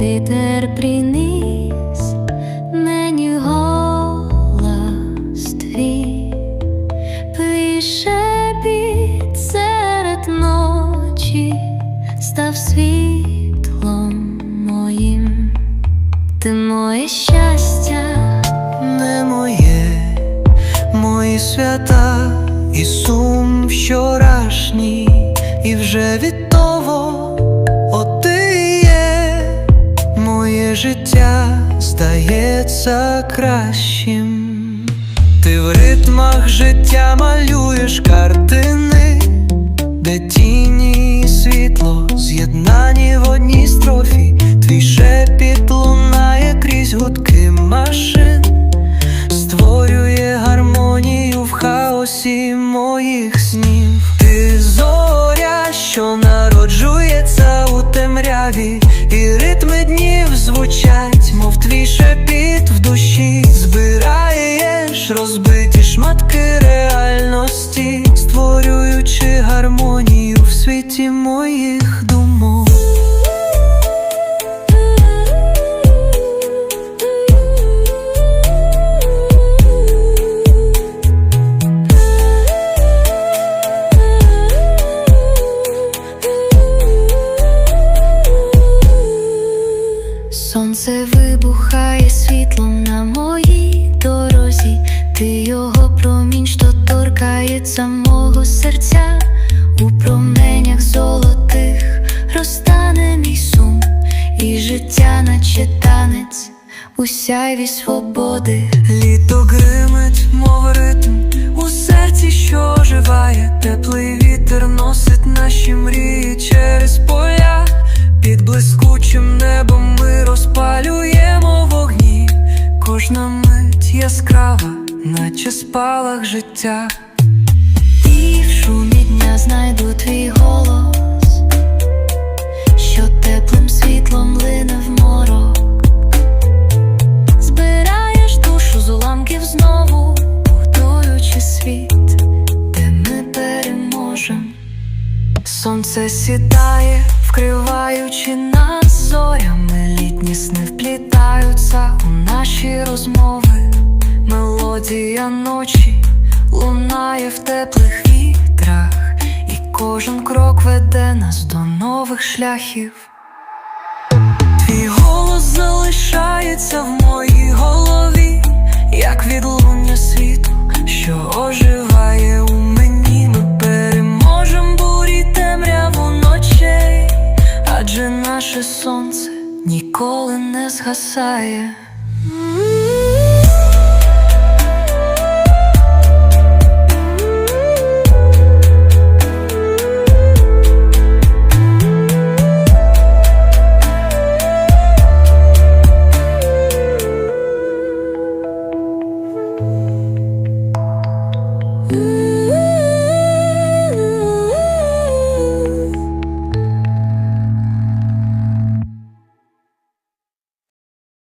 Вітер приніс мені голос твій, ночі став світлом моїм, ти моє щастя. Не моє, мої свята і сум вчорашній, і вже від того от ти є, моє життя здається кращим. Ти в ритмах життя малюєш картини, де тіні і світло з'єднані в одній строфі, твій шепіт лунає крізь гудки машин в хаосі моїх снів. Ти зоря, що народжується у темряві, і ритми днів звучать, мов твій шепіт в душі. Збираєш розбиті шматки реальності, створюючи гармонію в світі моїх Сонце вибухає світлом на моїй дорозі, ти його промінь, що торкається мого серця, у променях золотих розтане мій сум, і життя, наче танець, у сяйві свободи. Літо гримить, мов ритм у серці, що оживає, теплий Кожна мить яскрава, наче спалах життя. І в шумі дня знайду твій голос, що теплим світлом лине в морок. Збираєш душу з уламків знову, будуючи світ, де ми переможем. Сонце сідає, вкриваючи нас зорями, літні сни вплітаються у наші розмови. Мелодія ночі лунає в теплих вітрах, і кожен крок веде нас до нових шляхів. Твій голос залишається в моїй голові, як відлуння світу, що оживає у мені. Ми переможем бурі темряву ночей, адже наше сонце ніколи не згасає.